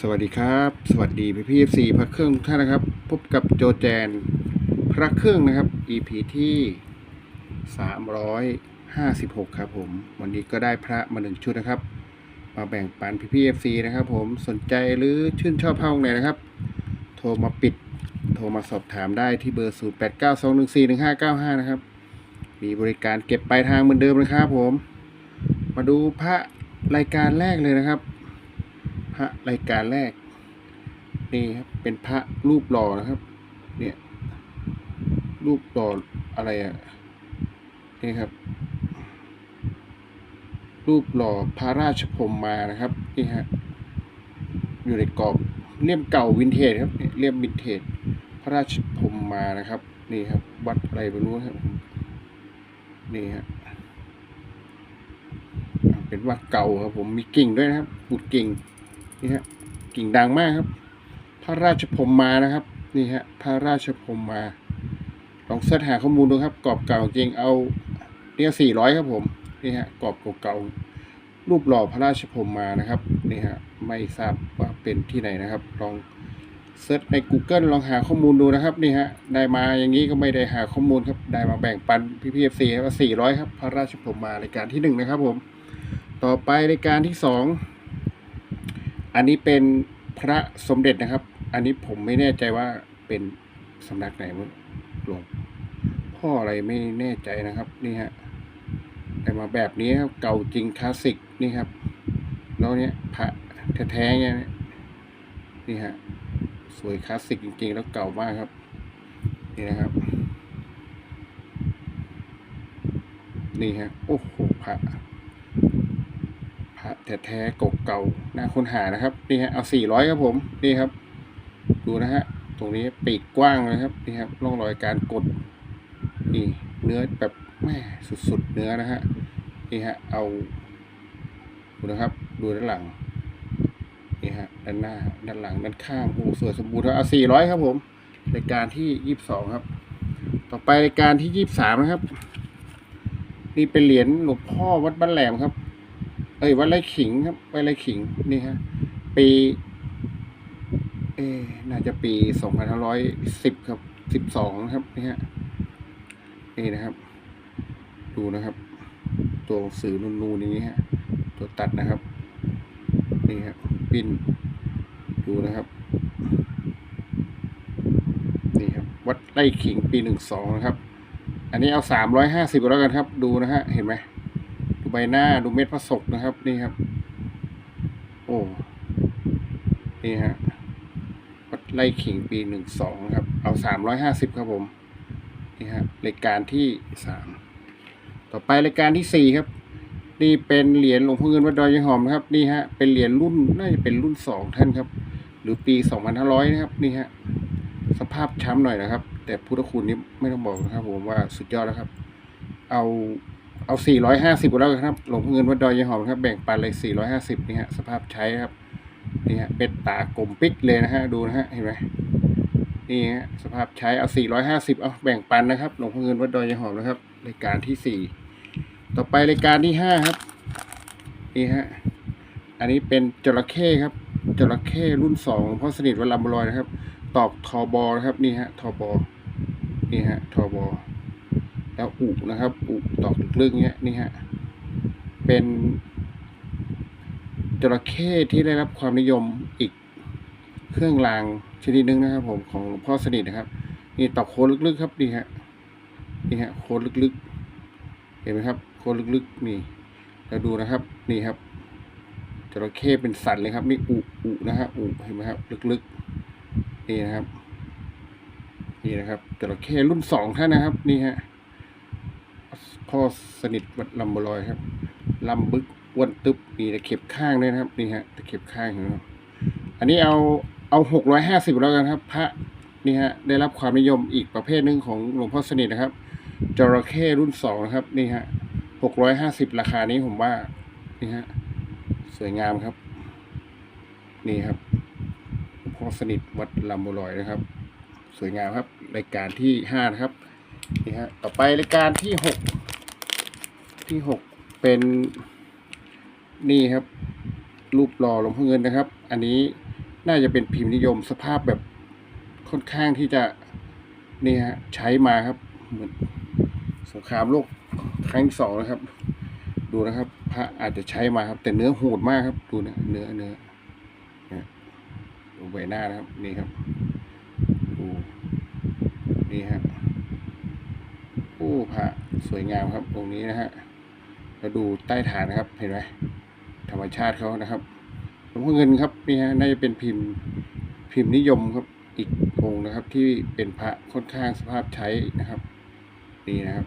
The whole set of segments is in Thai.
สวัสดีครับ สวัสดีพี่พี่เอฟซีพระเครื่องทุกท่านนะครับ พบกับโจแจนพระเครื่องนะครับ EP ที่ 356 ครับผม วันนี้ก็ได้พระมาหนึ่งชุดนะครับ มาแบ่งปันพี่พี่เอฟซีนะครับ ผมสนใจหรือชื่นชอบพระองค์ไหนนะครับ โทรมาปิด โทรมาสอบถามได้ที่เบอร์ 0892141595 นะครับ มีบริการเก็บปลายทางเหมือนเดิมนะครับผม มาดูพระรายการแรกเลยนะครับ พระรายการแรก นี่ครับ เป็นพระรูปหล่อนะครับ เนี่ย รูปหล่ออะไรอะ นี่ครับ รูปหล่อพระราชพรมมานะครับ นี่ฮะ อยู่ในกรอบเลี่ยมเก่าวินเทจครับเรียเลี่ยมวินเทจ พระราชพรมมานะครับ นี่ครับ วัดอะไรไม่รู้ครับ นี่ฮะเป็นวัดเก่าครับผมมีกิ่งด้วยนะครับปุดกิ่ง นี่ฮะกิ่งดังมากครับ พระราชพรมมานะครับนี่ฮะพระราชพรมมา ลองเสิร์ชหาข้อมูลดูครับกรอบเก่าจริงเอาเนี่ยสี่ร้อยครับผมนี่ฮะกรอบเก่าๆรูปหล่อพระราชพรมมานะครับนี่ฮะไม่ทราบว่าเป็นที่ไหนนะครับ ลองเสิร์ชใน Google ลองหาข้อมูลดูนะครับนี่ฮะได้มาอย่างนี้ก็ไม่ได้หาข้อมูลครับได้มาแบ่งปันพี่พีเอฟซีครับสี่ร้อยครับพระราชพรมมารายการที่หนึ่งนะครับผม ต่อไปรายการที่สอง อันนี้เป็นพระสมเด็จนะครับ อันนี้ผมไม่แน่ใจว่าเป็นสำนักไหนมั้งหลวงพ่ออะไรไม่แน่ใจนะครับ นี่ฮะแต่มาแบบนี้ครับเก่าจริงคลาสสิกนี่ครับ แล้วเนี้ยพระแท้ๆเนี่ยนี่ฮะสวยคลาสสิกจริง ๆ แล้วเก่ามากครับ นี่นะครับ นี่ฮะโอ้โหพระพระ แท้ๆเก่าๆน่าค้นหานะครับนี่ฮะเอาสี่ร้อยครับผมนี่ครับ ดูนะฮะตรงนี้ปีกกว้างเลยครับนี่ครับร่องรอยการกดนี่เนื้อแบบแม่สุดๆเนื้อนะฮะนี่ฮะเอาดูนะครับดูด้านหลังนี่ฮะด้านหน้าด้านหลังด้านข้างโอ้สวยสมบูรณ์ครับเอาสี่ร้อยครับผมรายการที่ยี่สิบสองครับ ต่อไปรายการที่ยี่สิบสามนะครับ นี่เป็นเหรียญหลวงพ่อวัดบ้านแหลมครับ เอ้ยวัดไร่ขิงครับวัดไร่ขิงนี่ฮะปีเอ๊น่าจะปีสองพันห้าร้อยสิบครับสิบสองครับนี่ฮะนี่นะครับ ดูนะครับ ตัวสื่อนูนๆอย่างนี้ฮะตัวตัดนะครับนี่ครับปิ้นดูนะครับนี่ครับ วัดไร่ขิงปีหนึ่งสองนะครับ อันนี้เอาสามร้อยห้าสิบแล้วกันครับ ดูนะฮะเห็นไหม ใบหน้าดูเม็ดพระศกนะครับนี่ครับ โอ้นี่ฮะวัดไล่ขิงปีหนึ่งสองครับ เอาสามร้อยห้าสิบครับผม นี่ฮะรายการที่สามต่อไปรายการที่สี่ครับ นี่เป็นเหรียญหลวงพ่อเงินวัดดอยยหอมนะครับนี่ฮะเป็นเหรียญรุ่นน่าจะเป็นรุ่นสองท่านครับ หรือปีสองพันห้าร้อยนะครับนี่ฮะสภาพช้ำหน่อยนะครับ แต่พุทธคุณนี่ไม่ต้องบอกนะครับผมว่าสุดยอดแล้วครับ เอา เอาสี่ร้อยห้าแล้วครับ หลงเงินวัดดอยยายหอมครับ แบ่งปันเลยสี่ร้อยห้าสิบนี่ฮะ สภาพใช้ครับ นี่ฮะ เป็นตากลมปิกเลยนะฮะ ดูนะฮะ เห็นไหมนี่ฮะ สภาพใช้เอาสี่ร้อยห้าสิบเอาแบ่งปันนะครับ หลงเงินวัดดอยยายหอมนะครับ รายการที่สี่ต่อไปรายการที่ห้าครับ นี่ฮะ อันนี้เป็นจระเข้ครับ จระเข้รุ่นสองหลวงพ่อสนิทวัดลำบลอยนะครับ ตอกทอบอนะครับ นี่ฮะ ทอบอนี่ฮะ ทอบอ แล้วอุนะครับอุตอกลึกๆเนี้ยนี่ฮะเป็นจระเข้ที่ได้รับความนิยมอีกเครื่องรางชนิดหนึงนะครับ ผมของหลวงพ่อสนิทนะครับ นี่ตอกโคนลึกๆครับนี่ฮะนี่ฮะโคนลึกๆ เห็นไหมครับ โคนลึกๆนี่แล้วดูนะครับ นี่ครับจระเข้เป็นสันเลยครับนี่อุอุนะฮะอุเห็นไหมครับ ลึกๆนี่นะครับนี่นะครับจระเข้รุ่นสองท่านนะครับ นี่ฮะ พ่อสนิทวัดลำบลอยครับลำบึกอ้วนตึบมีตะเข็บข้างด้วยนะครับนี่ฮะตะเข็บข้างเห็นไหมครับอันนี้เอาเอาหกร้อยห้าสิบแล้วกันครับ พระนี่ฮะได้รับความนิยมอีกประเภทหนึ่งของหลวงพ่อสนิทนะครับจระเข้รุ่นสองนะครับนี่ฮะหกร้อยห้าสิบราคานี้ผมว่านี่ฮะสวยงามครับ นี่ครับหลวงพ่อสนิทวัดลำบลอยนะครับ สวยงามครับ รายการที่ห้านะครับนี่ฮะต่อไปรายการที่หก ที่หกเป็นนี่ครับ รูปหล่อหลวงพ่อเงินนะครับ อันนี้น่าจะเป็นพิมพ์นิยมสภาพแบบค่อนข้างที่จะนี่ฮะใช้มาครับ เหมือนสงครามโลกครั้งที่สองนะครับ ดูนะครับ พระอาจจะใช้มาครับ แต่เนื้อโหดมากครับ ดูนะเนื้อเนื้อเนี่ยดูใบหน้านะครับ นี่ครับดูนี่ฮะโอ้พระสวยงามครับองค์นี้นะฮะ แล้วดูใต้ฐานนะครับเห็นไหมธรรมชาติเขานะครับหลวงพ่อเงินครับนี่ฮะน่าจะเป็นพิมพ์พิมพ์นิยมครับอีกองค์นะครับ ที่เป็นพระค่อนข้างสภาพใช้นะครับนี่นะครับ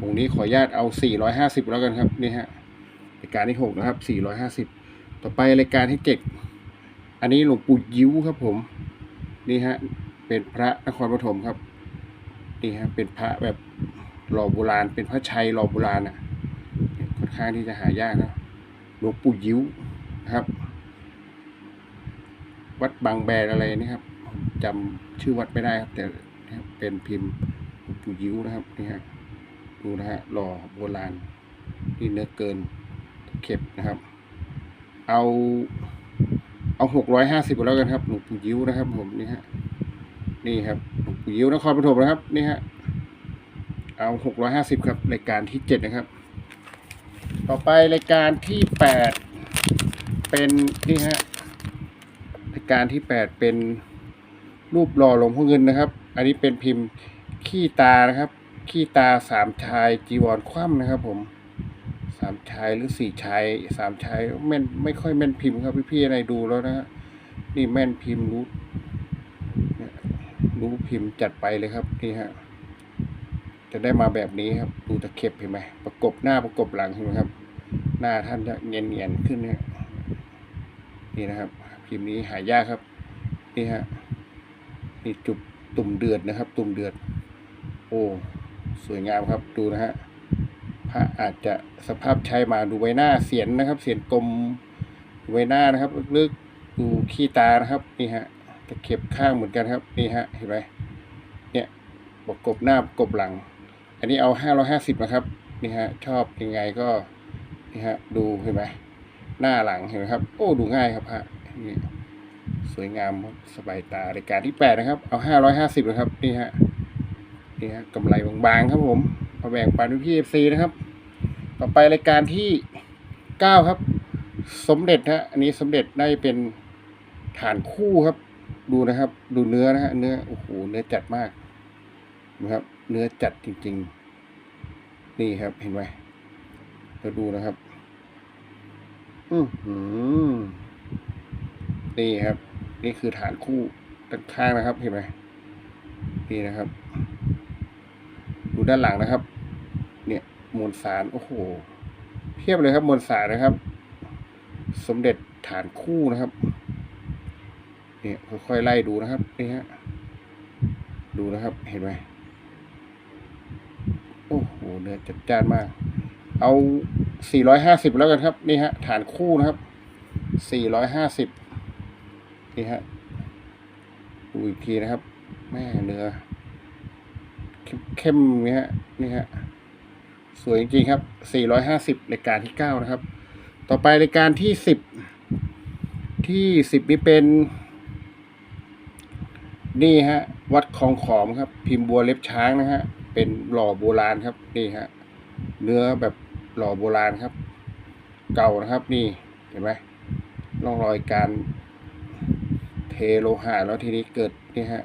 องค์นี้ขออนุญาตเอา 450 แล้วกันครับนี่ฮะรายการที่ 6 นะครับ 450 ต่อไปรายการที่ 7 อันนี้หลวงปู่ยิ้วครับผมนี่ฮะเป็นพระนครปฐมครับนี่ฮะเป็นพระแบบหล่อโบราณ เป็นพระชัยหล่อโบราณอะ ค่อนข้างที่จะหายากนะหลวงปู่ยิ้วนะครับ วัดบางแบนอะไรนี่ครับจำชื่อวัดไม่ได้ครับแต่เป็นพิมพ์หลวงปู่ยิ้วนะครับนี่ฮะดูนะฮะหล่อโบราณนี่เนื้อเกินเข็บนะครับ เอาเอาหกร้อยห้าสิบแล้วกันครับหลวงปู่ยิ้วนะครับ ผมนี่ฮะนี่ครับหลวงปู่ยิ้วนครปฐมนะครับนี่ฮะเอาหกร้อยห้าสิบครับรายการที่เจ็ดนะครับ ต่อไปรายการที่แปดเป็นนี่ฮะรายการที่แปดเป็นรูปหล่อหลวงพ่อเงินนะครับ อันนี้เป็นพิมพ์ขี้ตานะครับ ขี้ตาสามชายจีวรคว่ำนะครับ ผมสามชายหรือสี่ชายสามชายแม่นไม่ค่อยแม่นพิมพ์ครับพี่ๆอะไรดูแล้วนะฮะนี่แม่นพิมพ์รู้รู้พิมพ์จัดไปเลยครับนี่ฮะ จะได้มาแบบนี้ครับ ดูตะเข็บเห็นไหมประกบหน้าประกบหลังเห็นไหมครับ หน้าท่านจะเนียนๆขึ้นเนี่ยนี่นะครับพิมพ์นี้หายากครับ นี่ฮะนี่จุบตุ่มเดือดนะครับ ตุ่มเดือด โอ้สวยงามครับดูนะฮะพระอาจจะสภาพใช้มาดูใบหน้าเสียนนะครับ เสียนกลมใบหน้านะครับลึกดูขี้ตานะครับนี่ฮะตะเข็บข้างเหมือนกันครับนี่ฮะเห็นไหมเนี่ยประกบหน้าประกบหลัง อันนี้เอาห้าร้อยห้าสิบนะครับนี่ฮะชอบยังไงก็นี่ฮะดูเห็นไหมหน้าหลังเห็นไหมครับ โอ้ดูง่ายครับพระนี่สวยงามสบายตารายการที่แปดนะครับ เอาห้าร้อยห้าสิบนะครับนี่ฮะนี่ฮะกำไรบางๆครับผมมาแบ่งปันพี่เอฟซีนะครับ ต่อไปรายการที่เก้าครับ สมเด็จฮะอันนี้สมเด็จได้เป็นฐานคู่ครับ ดูนะครับ ดูเนื้อนะฮะเนื้อโอ้โหเนื้อจัดมากนะครับ เนื้อจัดจริง ๆ นี่ครับเห็นไหมเราดูนะครับ อือหือนี่ครับ นี่คือฐานคู่ด้านข้างนะครับ เห็นไหมนี่นะครับ ดูด้านหลังนะครับ เนี่ยมวลสารโอ้โหเพียบเลยครับมวลสารนะครับ สมเด็จฐานคู่นะครับ เนี่ยค่อยๆไล่ดูนะครับนี่ฮะดูนะครับ เห็นไหม เนื้อจัดจ้านมาก เอา 450 แล้วกันครับ นี่ฮะ ฐานคู่นะครับ 450 นี่ฮะดูอีกทีนะครับ แม่เนื้อ เข้มๆนี่ฮะ นี่ฮะ สวยจริงๆครับ 450รายการที่ 9 นะครับ ต่อไปรายการที่ 10 ที่ 10 นี่เป็นนี่ฮะ วัดคลองขอมครับ พิมพ์บัวเล็บช้างนะฮะ เป็นหล่อโบราณครับนี่ฮะเนื้อแบบหล่อโบราณครับ เก่านะครับนี่เห็นไหมร่องรอยการเทโลหะแล้วทีนี้เกิดนี่ฮะ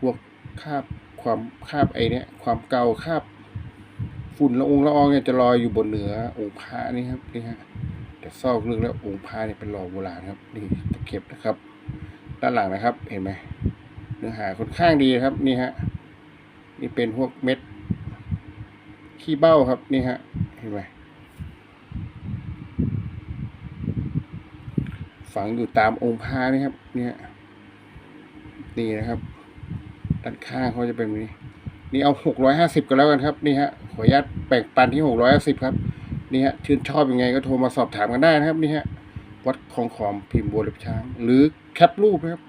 พวกคาบความคาบไอเนี้ยความเก่าคาบฝุ่นละองละอองเนี่ยจะลอยอยู่บนเหนือองค์พระนี่ครับนี่ฮะแต่ซอกลึกแล้วองค์พระเนี่ยเป็นหล่อโบราณครับนี่ตะเข็บนะครับ ด้านหลังนะครับ เห็นไหมเนื้อหาค่อนข้างดีครับนี่ฮะ นี่เป็นพวกเม็ด ขี้เบ้าครับนี่ฮะเห็นไหมฝังอยู่ตามองค์พระนี่ครับ เนี่ยนี่นะครับด้านข้างเขาจะเป็นแบบนี้ นี่เอาหกร้อยห้าสิบกันแล้วกันครับ นี่ฮะขออนุญาตแบ่งปันที่หกร้อยห้าสิบครับนี่ฮะชื่นชอบยังไงก็โทรมาสอบถามกันได้นะครับ นี่ฮะวัดคลองขอมพิมพ์บัวเล็บช้าง หรือแคปรูปนะครับ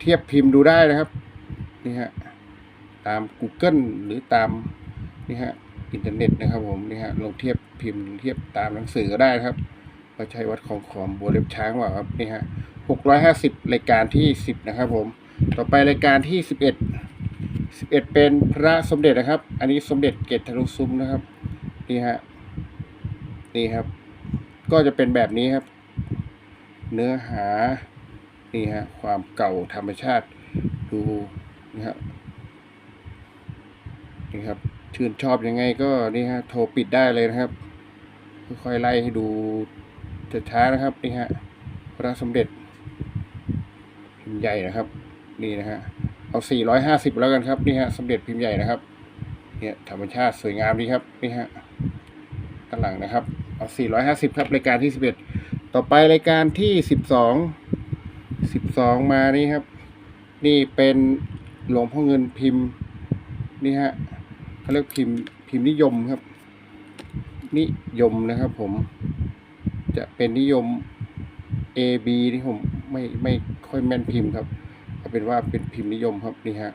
เทียบพิมพ์ดูได้นะครับ นี่ฮะ ตาม Google หรือตามนี่ฮะอินเทอร์เน็ตนะครับผมนี่ฮะลองเทียบพิมพ์เทียบตามหนังสือก็ได้ครับเราใช้วัดของขอมบัวเล็บช้างว่าครับนี่ฮะหกร้อยห้าสิบรายการที่สิบนะครับผมต่อไปรายการที่สิบเอ็ดสิบเอ็ดเป็นพระสมเด็จนะครับ อันนี้สมเด็จเกตทะลุซุ้มนะครับนี่ฮะนี่ครับ ก็จะเป็นแบบนี้ครับ เนื้อหานี่ฮะความเก่าธรรมชาติดูนี่ครับ นี่ครับชื่นชอบยังไงก็นี่ฮะโทรปิดได้เลยนะครับ ค่อยๆไล่ให้ดูช้าๆนะครับนี่ฮะพระสมเด็จพิมพ์ใหญ่นะครับ นี่นะฮะเอาสี่ร้อยหาสิบแล้วกันครับนี่ฮะสมเด็จพิมพ์ใหญ่นะครับเนี่ยธรรมชาติสวยงามดีครับนี่ฮะด้านหลังนะครับเอาสี่ร้อยหาสิบครับรายการที่สิบเอ็ดต่อไปรายการที่สิบสองสิบสองมานี่ครับ นี่เป็นหลวงพ่อเงินพิมพ์นี่ฮะ เขาเรียกพิมพ์พิมพ์นิยมครับ นิยมนะครับ ผม จะเป็นนิยม A B ที่ผมไม่ไม่ค่อยแม่นพิมพ์ครับเอาเป็นว่าเป็นพิมพ์นิยมครับนี่ฮะ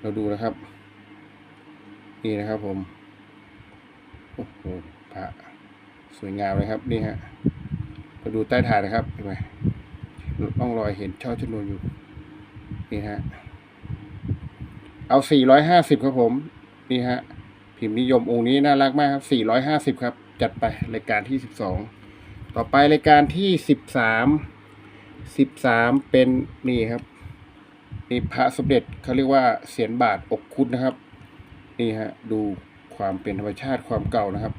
เราดูนะครับ นี่นะครับ ผมโอ้โหพระสวยงามเลยครับนี่ฮะเราดูใต้ฐานนะครับเห็นไหมร่องรอยเห็นช่อชนวนอยู่นี่ฮะเอาสี่ร้อยห้าสิบครับผม นี่ฮะพิมพ์นิยมองค์นี้น่ารักมากครับสี่ร้อยห้าสิบครับ จัดไปรายการที่สิบสองต่อไปรายการที่สิบสามสิบสามเป็นนี่ครับนี่พระสมเด็จเขาเรียกว่าเสียนบาทอกคุดนะครับ นี่ฮะดูความเป็นธรรมชาติความเก่านะครับ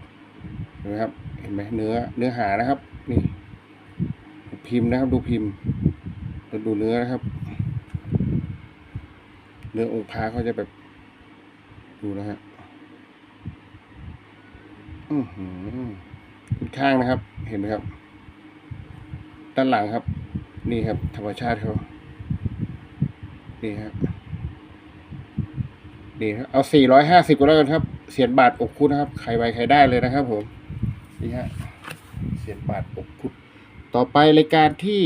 เห็นไหมครับเห็นไหมเนื้อเนื้อหานะครับ นี่ พิมพ์นะครับ ดูพิมพ์ดูเนื้อนะครับ เนื้อองค์พระเขาจะแบบ ดูนะฮะอือหือข้างนะครับ เห็นไหมครับ ด้านหลังครับ นี่ครับ ธรรมชาติเขานี่ครับนี่ครับเอาสี่ร้อยห้าสิบก็แล้วกันครับ เสียนบาทอกคุดนะครับ ใครไวใครได้เลยนะครับผม นี่ฮะ เสียนบาทอกคุด ต่อไปรายการที่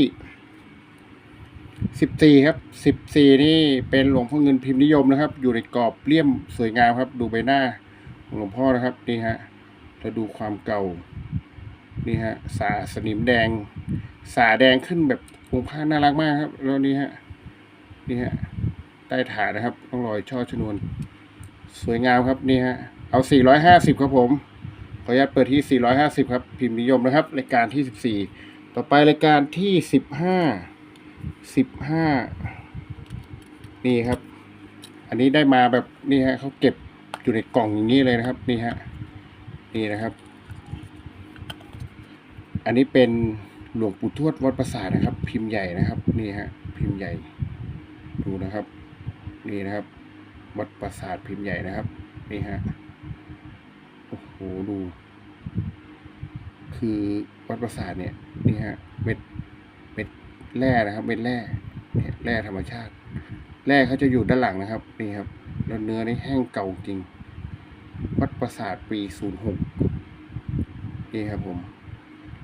สิบสี่ครับสิบสี่นี่เป็นหลวงพ่อเงินพิมพ์นิยมนะครับ อยู่ในกรอบเลี่ยมสวยงามครับ ดูใบหน้าหลวงพ่อนะครับนี่ฮะแล้วดูความเก่านี่ฮะสาสนิมแดง สาแดงขึ้นแบบองค์พระน่ารักมากครับ แล้วนี่ฮะนี่ฮะใต้ฐานนะครับต้องรอยช่อชนวน สวยงามครับนี่ฮะเอาสี่ร้อยห้าสิบครับผมขออนุญาตเปิดที่ 450 ครับ พิมพ์นิยมนะครับ รายการที่ 14 ต่อไปรายการที่ 15 15นี่ครับ อันนี้ได้มาแบบนี่ฮะเขาเก็บอยู่ในกล่องอย่างนี้เลยนะครับ นี่ฮะนี่นะครับ อันนี้เป็นหลวงปู่ทวดวัดประสาทนะครับ พิมพ์ใหญ่นะครับ นี่ฮะพิมพ์ใหญ่ ดูนะครับ นี่นะครับ วัดประสาทพิมพ์ใหญ่นะครับ นี่ฮะโอ้โหดู คือวัดประสาทเนี่ย นี่ฮะเม็ดเม็ด แร่นะครับเม็ดแร่เนี่ยแร่ธรรมชาติ แร่เขาจะอยู่ด้านหลังนะครับนี่ครับแล้วเนื้อนี่แห้งเก่าจริง วัดประสาทปีศูนย์หกนี่ครับผม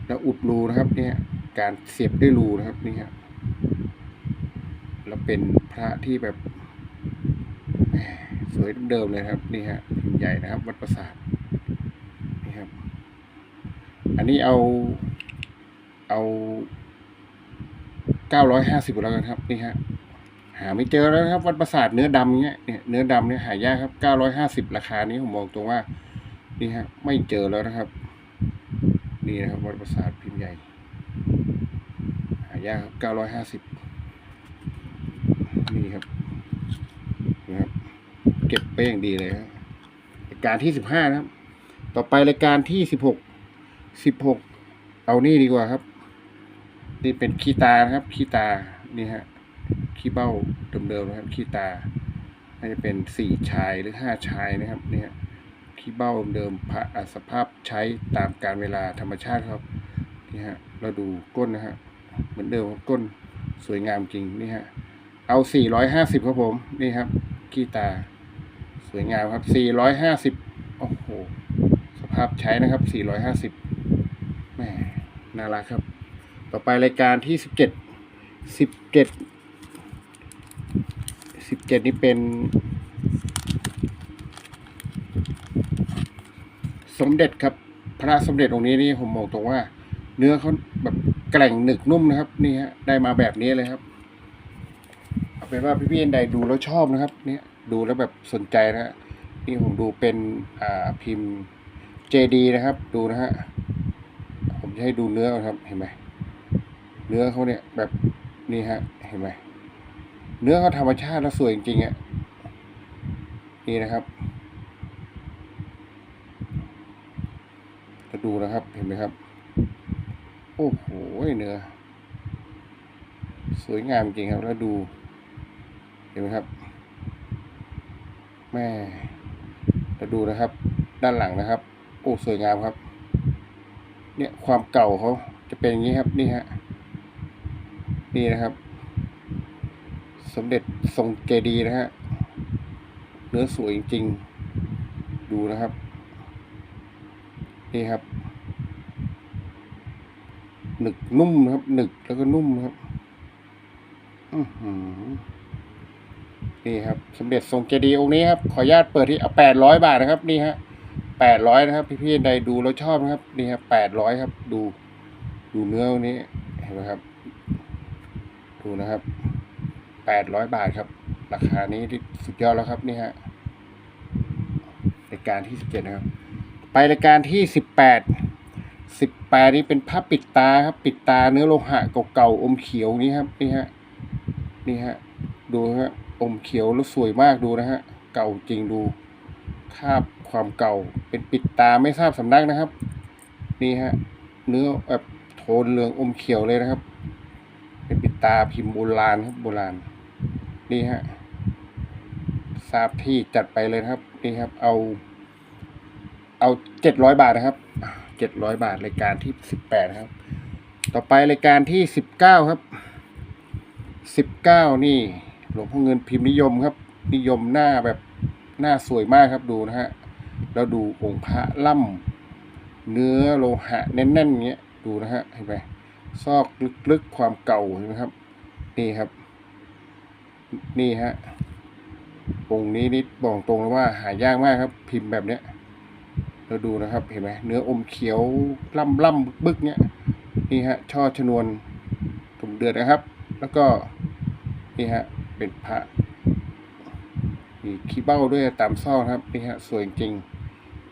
แล้วอุดรูนะครับเนี่ยการเสียบด้วยรูนะครับนี่ฮะแล้วเป็นพระที่แบบสวยเดิมเลยครับนี่ฮะพิมพ์ใหญ่นะครับ วัดประสาทนี่ครับ อันนี้เอาเอา เก้าร้อยห้าสิบแล้วกันครับนี่ฮะหาไม่เจอแล้วครับ วัดประสาทเนื้อดำเนี้ยเนี่ยเนื้อดำเนี่ยหายากครับเก้าร้อยห้าสิบราคานี้ผมมองตรงว่านี่ฮะไม่เจอแล้วนะครับ นี่นะครับ วัดประสาทพิมพ์ใหญ่ หายากครับเก้าร้อยห้าสิบนี่ครับนะครับ เก็บไปอย่างดีเลยครับรายการที่สิบห้านะครับ ต่อไปรายการที่สิบหกสิบหกเอานี่ดีกว่าครับ นี่เป็นขี้ตานะครับขี้ตานี่ฮะขี้เบ้าเดิมๆนะครับขี้ตาน่าจะเป็นสี่ชายหรือห้าชายนะครับเนี่ยขี้เบ้าเดิมพระอะสภาพใช้ตามการเวลาธรรมชาติครับนี่ฮะเราดูก้นนะฮะเหมือนเดิมก้นสวยงามจริงนี่ฮะเอาสี่ร้อยห้าสิบครับผมนี่ครับขี้ตา สวยงามครับสี่ร้อยห้าสิบโอ้โหสภาพใช้นะครับ450แหมน่ารักครับ ต่อไปรายการที่17 17 17นี่เป็น สมเด็จครับ พระสมเด็จองค์นี้นี่ผมมองตรงว่า เนื้อเขาแบบแกร่งหนึกนุ่มนะครับ นี่ฮะได้มาแบบนี้เลยครับเอาเป็นว่าพี่ๆใดดูแล้วชอบนะครับ เนี่ยดูแล้วแบบสนใจนะฮะนี่ผมดูเป็นอ่าพิมพ์ JD นะครับ ดูนะฮะผมจะให้ดูเนื้อครับเห็นไหม เนื้อเขาเนี่ยแบบนี่ฮะ เห็นไหมเนื้อเขาธรรมชาติแล้วสวยจริงๆอะนี่นะครับจะดูนะครับ เห็นไหมครับ โอ้โหเนื้อสวยงามจริงครับ แล้วดู เห็นไหมครับ แม่แล้วดูนะครับ ด้านหลังนะครับ โอ้สวยงามครับ เนี่ยความเก่าเขาจะเป็นอย่างนี้ครับ นี่ฮะ นี่นะครับ สมเด็จทรงเจดีย์นะฮะเนื้อสวยจริงๆดูนะครับ นี่ครับหนึกนุ่มนะครับหนึกแล้วก็นุ่มนะครับอือหือนี่ครับ สมเด็จทรงเจดีย์องค์นี้ครับ ขออนุญาตเปิดที่เอาแปดร้อยบาทนะครับ นี่ฮะแปดร้อยนะครับ พี่ๆใดดูแล้วชอบนะครับ นี่ครับแปดร้อยครับ ดู ดูเนื้อองนี้เห็นไหมครับ ดูนะครับแปดร้อยบาทครับ ราคานี้ที่สุดยอดแล้วครับนี่ฮะรายการที่สิบเจ็ดนะครับ ไปรายการที่สิบแปดสิบแปดนี่เป็นผ้าปิดตาครับ ปิดตาเนื้อโลหะเก่าๆอมเขียวนี้ครับนี่ฮะนี่ฮะดูฮะอมเขียวแล้วสวยมากดูนะฮะเก่าจริงดูคาบความเก่าเป็นปิดตาไม่ทราบสำนักนะครับ นี่ฮะเนื้อแบบโทนเหลืองอมเขียวเลยนะครับ ตาพิมพ์โบราณครับโบราณ นี่ฮะทราบที่จัดไปเลยครับ นี่ครับ เอา เอาเจ็ดร้อยบาทนะครับเจ็ดร้อยบาทรายการที่สิบแปดครับ ต่อไปรายการที่สิบเก้าครับสิบเก้านี่ หลวงพ่อเงินพิมพ์นิยมครับ นิยมหน้าแบบหน้าสวยมากครับดูนะฮะแล้วดูองค์พระล่ำเนื้อโลหะแน่นๆอย่างเงี้ยดูนะฮะเห็นไหม ซอกลึกๆความเก่าเห็นไหมครับ นี่ครับ นี่ฮะองค์นี้นี่บอกตรงเลยว่าหายากมากครับ พิมพ์แบบเนี้ยเราดูนะครับเห็นไหมเนื้ออมเขียวล่ำล่ำบึกเนี้ยนี่ฮะช่อชนวนถุงเดือดนะครับ แล้วก็นี่ฮะเป็นพระมีขี้เบ้าด้วยตามซอกนะครับนี่ฮะสวยจริง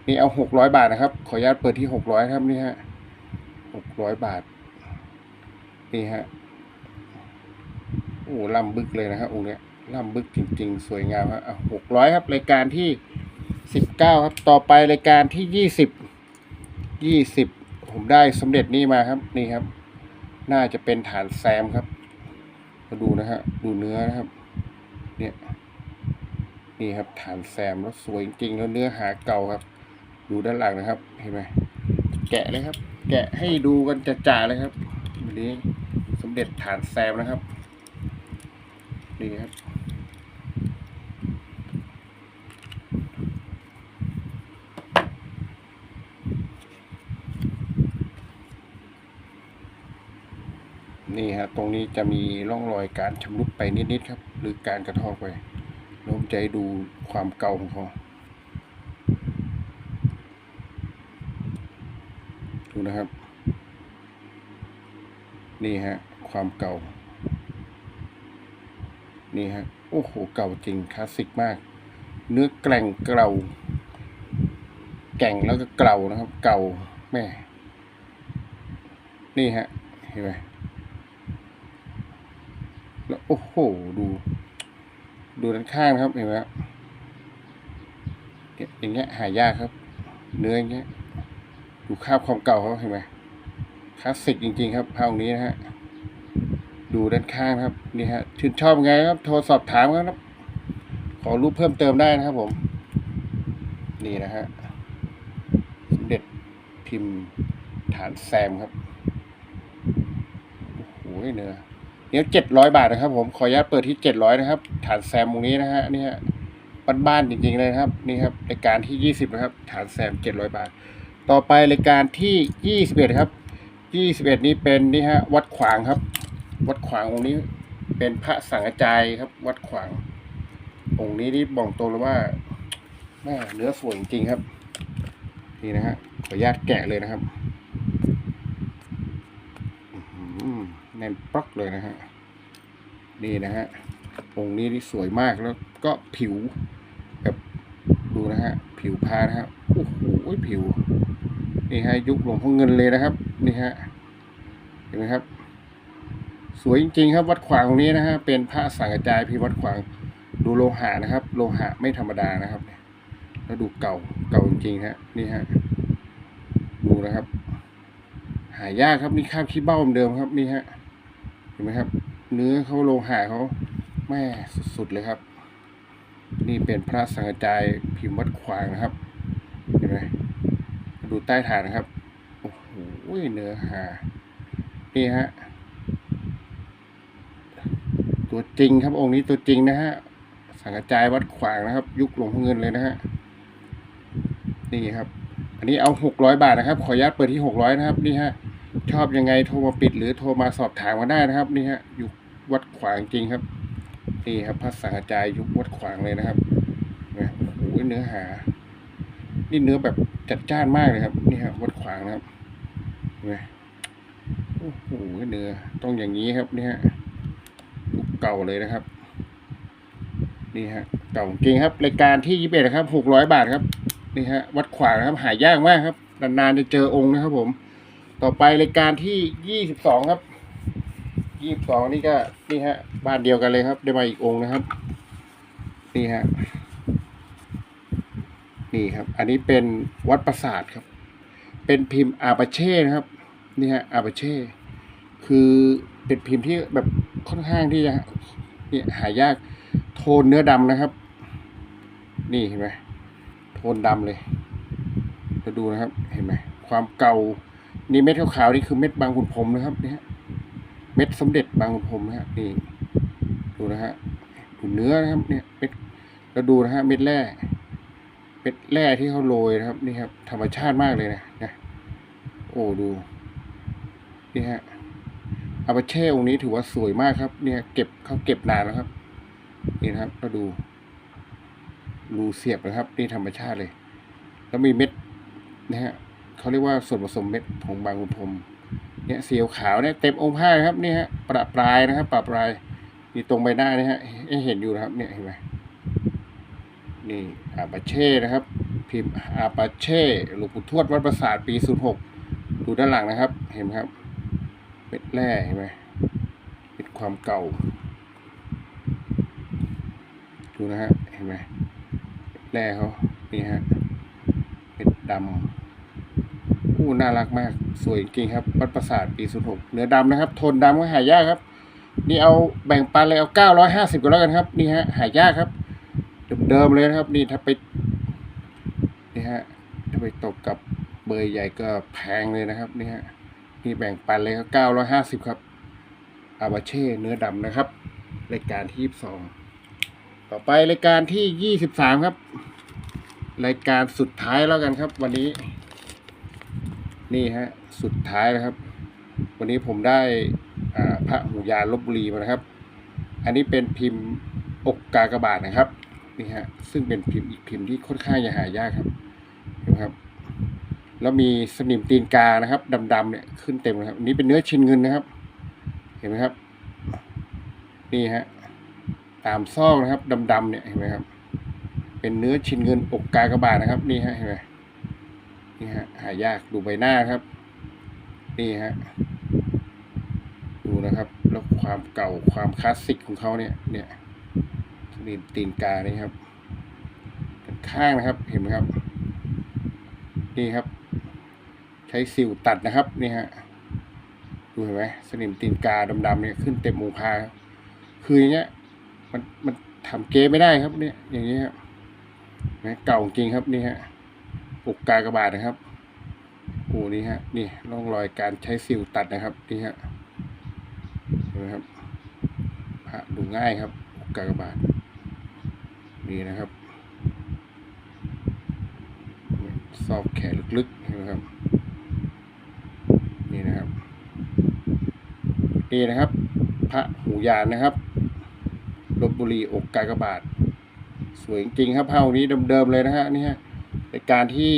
นี่เอาหกร้อยบาทนะครับ ขออนุญาตเปิดที่หกร้อยครับนี่ฮะหกร้อยบาท นี่ฮะโอ้ลำบึกเลยนะครับองค์เนี้ยลำบึกจริง ๆ สวยงามครับหกร้อยครับรายการที่สิบเก้าครับต่อไปรายการที่ยี่สิบยี่สิบผมได้สมเด็จนี่มาครับนี่ครับ น่าจะเป็นฐานแซมครับมาดูนะฮะดูเนื้อนะครับ เนี่ยนี่ครับฐานแซมแล้วสวยจริงแล้วเนื้อหาเก่าครับ ดูด้านหลังนะครับเห็นไหมแกะเลยครับ แกะให้ดูกันจ่าๆเลยครับวันนี้ สมเด็จฐานแซมนะครับ นี่ครับ นี่ฮะตรงนี้จะมีร่องรอยการชำรุดไปนิด ๆ ครับ หรือการกระทอกไปน้มใจดูความเก่าของเขาดูนะครับ นี่ฮะ ความเก่า นี่ฮะ โอ้โห เก่าจริงคลาสสิกมาก เนื้อแกร่งเก่าแก่งแล้วก็เก่านะครับ เก่าแม่ นี่ฮะ เห็นไหมแล้วโอ้โห ดู ดูด้านข้างนะครับเห็นไหมครับเนี่ยอย่างเงี้ยหายากครับ เนื้ออย่างเงี้ยดูคราบความเก่าเขาเห็นไหมคลาสสิกจริง ๆ ครับภาพนี้นะฮะ ดูด้านข้างครับนี่ฮะชื่นชอบไงครับ โทรสอบถามครับ ขอรูปเพิ่มเติมได้นะครับผม นี่นะฮะสมเด็จพิมพ์ฐานแซมครับโอ้โหเนื้อเนี่ยเจ็ดร้อยบาทนะครับ ผมขออนุญาตเปิดที่เจ็ดร้อยนะครับ ฐานแซมตรงนี้นะฮะนี่ฮะบ้านๆจริงๆเลยครับ นี่ครับรายการที่ยี่สิบนะครับ ฐานแซมเจ็ดร้อยบาท ต่อไปรายการที่ยี่สิบเอ็ดครับยี่สิบเอ็ดนี้เป็นนี่ฮะวัดขวางครับ วัดขวางองค์นี้เป็นพระสังฆจายครับ วัดขวาง องค์นี้นี่บอกตรงเลยว่าแม่เนื้อสวยจริงครับ นี่นะฮะขออนุญาตแกะเลยนะครับแน่นปลักเลยนะฮะนี่นะฮะองค์นี้นี่สวยมากแล้วก็ผิวแบบดูนะฮะผิวพานะฮะโอ้โหผิวนี่ฮะยุคหลวงพ่อเงินเลยนะครับ นี่ฮะเห็นไหมครับ สวยจริงๆครับวัดขวางตรงนี้นะฮะเป็นพระสังกระจายพิมพ์วัดขวางดูโลหะนะครับ โลหะไม่ธรรมดานะครับแล้วดูเก่าเก่าจริงๆฮะนี่ฮะดูนะครับ หายากครับนี่คราบขี้เบ้าเดิมครับนี่ฮะเห็นไหมครับ เนื้อเขาโลหะเขาแม่สุดๆเลยครับ นี่เป็นพระสังกระจายพิมพ์วัดขวางนะครับเห็นไหมดูใต้ฐานนะครับโอ้โหเนื้อหานี่ฮะ ตัวจริงครับองค์นี้ตัวจริงนะฮะสังกระจายวัดขวางนะครับ ยุคหลวงพ่อเงินเลยนะฮะนี่ครับ อันนี้เอาหกร้อยบาทนะครับ ขออนุญาตเปิดที่หกร้อยนะครับนี่ฮะชอบยังไงโทรมาปิดหรือโทรมาสอบถามมาได้นะครับ นี่ฮะยุควัดขวางจริงครับนี่ครับพระสังกระจายยุควัดขวางเลยนะครับนะโอ้โหเนื้อหา นี่เนื้อแบบจัดจ้านมากเลยครับ นี่ครับวัดขวางนะครับนไหมโอ้โหเนื้อต้องอย่างนี้ครับนี่ฮะ เก่าเลยนะครับ นี่ฮะ เก่าจริงครับรายการที่ยี่สิบเอ็ดครับหกร้อยบาทครับ นี่ฮะ วัดขวางนะครับ หายากมากครับ นานๆจะเจอองค์นะครับผม ต่อไปรายการที่ยี่สิบสองครับยี่สิบสองนี่ก็นี่ฮะ บ้านเดียวกันเลยครับ ได้มาอีกองค์นะครับ นี่ฮะนี่ครับ อันนี้เป็นวัดปราสาทครับ เป็นพิมพ์อาปาเช่นะครับ นี่ฮะอาปาเช่ คือเป็นพิมพ์ที่แบบค่อนข้างที่จะนี่หายากโทนเนื้อดำนะครับ นี่เห็นไหมโทนดำเลยจะดูนะครับ เห็นไหมความเก่านี่เม็ดขาวๆนี่คือเม็ดบางขุนพรมนะครับเนี่ยเม็ดสมเด็จบางขุนพรมนะฮะนี่ดูนะฮะดูเนื้อนะครับ เนี่ยเม็ดแล้วดูนะฮะเม็ดแร่เม็ดแร่ที่เขาโรยนะครับ นี่ครับ ธรรมชาติมากเลยนะนะโอ้ดูนี่ฮะ อาปาเช่องนี้ถือว่าสวยมากครับ เนี่ยเก็บเขาเก็บนานแล้วครับ นี่นะครับ ก็ดูรูเสียบนะครับ นี่ธรรมชาติเลย แล้วมีเม็ดนะฮะเขาเรียกว่าส่วนผสมเม็ดของบางขุพรมเนี่ยสีขาวเนี่ยเต็มองค์ผ้าครับนี่ฮะประปรายนะครับประปรายนี่ตรงใบหน้านี่ฮะให้เห็นอยู่นะครับ เนี่ยเห็นไหมนี่อาปาเช่นะครับ พิมพ์อาปาเช่หลวงปู่ทวดวัดประสาทปีศูนย์หกดูด้านหลังนะครับ เห็นไหมครับ เม็ดแร่เห็นไหมเป็นความเก่า ดูนะฮะ เห็นไหมแร่เขานี่ฮะเป็นดำอู้น่ารักมาก สวยจริงครับ วัดประสาทปีสุหกเนื้อดำนะครับโทนดำก็หายากครับ นี่เอาแบ่งปันเลยเอาเก้าร้อยห้าสิบก็แล้วกันครับ นี่ฮะ หายากครับ เดิมๆเลยนะครับ นี่ถ้าไป นี่ฮะ ถ้าไปตกกับเบอร์ใหญ่ก็แพงเลยนะครับ นี่ฮะ นี่แบ่งปันเลยครับเก้าร้อยห้าสิบครับอาบาเช่เนื้อดำนะครับ รายการที่ยี่สิบสองต่อไปรายการที่ยี่สิบสามครับ รายการสุดท้ายแล้วกันครับ วันนี้ นี่ฮะสุดท้ายนะครับ วันนี้ผมได้พระหูยานลบบุรีมานะครับ อันนี้เป็นพิมพ์อกกากระบาทนะครับนี่ฮะซึ่งเป็นพิมพ์อีกพิมพ์ที่ค่อนข้างจะหายากครับเห็นไหมครับ แล้วมีสนิมตีนกานะครับดำๆเนี่ยขึ้นเต็มเลยครับอันนี้เป็นเนื้อชิ้นเงินนะครับ เห็นไหมครับ นี่ฮะตามซอกนะครับดำๆเนี่ยเห็นไหมครับ เป็นเนื้อชิ้นเงินอกกากระบาทนะครับ นี่ฮะเห็นไหมนี่ฮะหายากดูใบหน้าครับ นี่ฮะดูนะครับ แล้วความเก่าความคลาสสิกของเขาเนี่ย เนี่ยตีนตีนกานี่ครับข้างนะครับเห็นไหมครับ นี่ครับ ใช้ซิลตัดนะครับนี่ฮะดูเห็นไหมสนิมตีนกาดำๆเนี่ยขึ้นเต็มมูพาคืออย่างเงี้ย มันมันทำเก๊ไม่ได้ครับเนี่ย อย่างนี้ครับนะเก่าจริงครับนี่ฮะปุกกากระบาดนะครับโอ้นี่ฮะนี่ร่องรอยการใช้ซิลตัดนะครับนี่ฮะเห็นไหมครับพระดูง่ายครับปุกกากระบาดนี่นะครับนี่ซอกแขนลึกๆนไหมครับ นี่นะครับ นี่นะครับ พระหูยานนะครับลบบุรีอกกากบาท สวยจริงครับผ้าองค์นี้เดิมๆเลยนะฮะนี่ฮะในการที่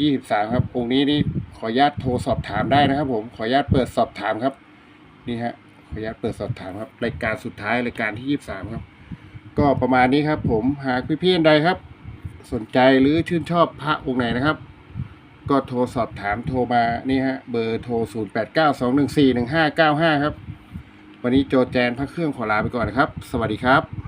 ยี่สิบสามครับองค์นี้นี่ขออนุญาตโทรสอบถามได้นะครับ ผมขออนุญาตเปิดสอบถามครับนี่ฮะขออนุญาตเปิดสอบถามครับรายการสุดท้ายรายการที่ยี่สามครับ ก็ประมาณนี้ครับ ผมหากพี่ๆท่านใดครับ สนใจหรือชื่นชอบพระองค์ไหนนะครับ ก็โทรสอบถามโทรมานี่ฮะเบอร์โทร 0 8 9 2 1 4 1 5 9 5 ครับ วันนี้โจแจนพระเครื่องขอลาไปก่อนนะครับ สวัสดีครับ